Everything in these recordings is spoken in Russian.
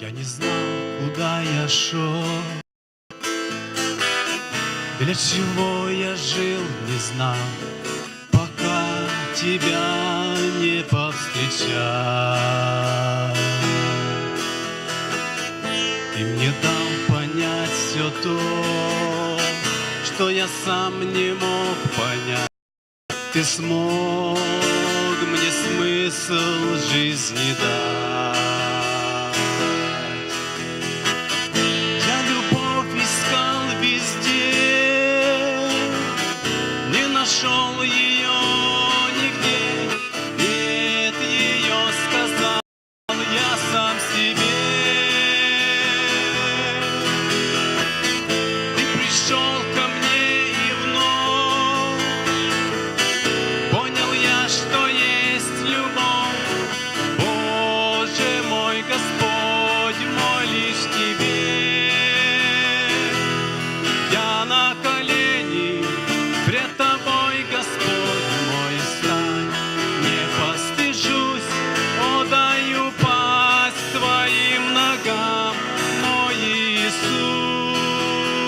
Я не знал, куда я шел, для чего я жил, не знал, пока тебя не повстречал. Ты мне дал понять все то, что я сам не мог понять. Ты смог мне смысл жизни дать.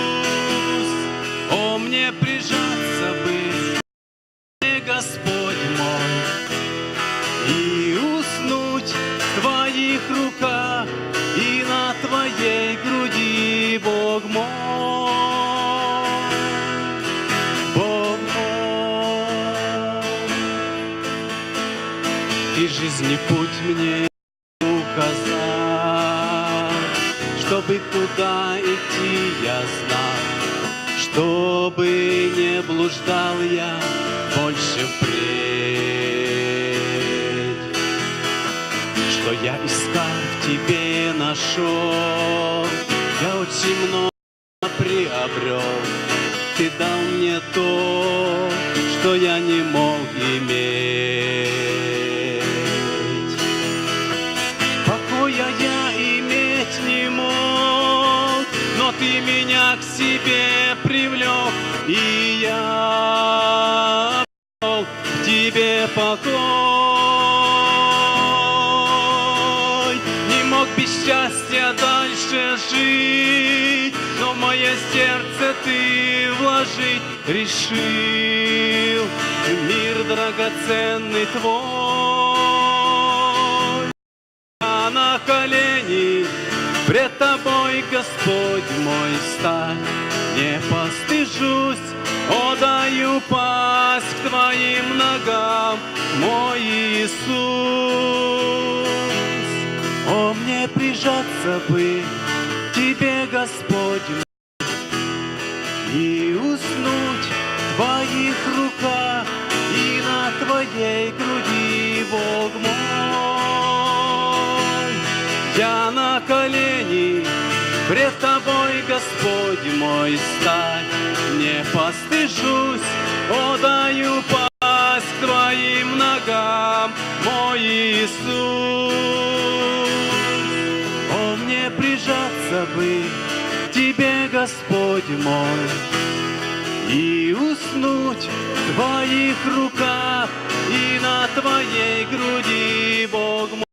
Иисус. О, мне прижаться бы Господь мой, и уснуть в Твоих руках и на Твоей груди, Бог мой, Бог мой. И жизни путь мне чтобы куда идти я знал, чтобы не блуждал я больше впредь. Что я искал в тебе нашел, я очень много приобрел. Ты дал мне то, что я не мог иметь. Ты меня к себе привлек, и я в тебе покой. Не мог без счастья дальше жить, но в мое сердце ты вложить решил. Мир драгоценный твой. Я на колени пред тобой, Господь мой, стань. Не постыжусь, отдаю пасть к твоим ногам, мой Иисус. О, мне прижаться бы к тебе, Господь и уснуть в твоих руках и на твоей груди, Бог мой. Пред тобой, Господь мой, стань. Не постыжусь, отдаю пасть к твоим ногам, мой Иисус. О, мне прижаться бы к тебе, Господь мой, и уснуть в твоих руках и на твоей груди, Бог мой.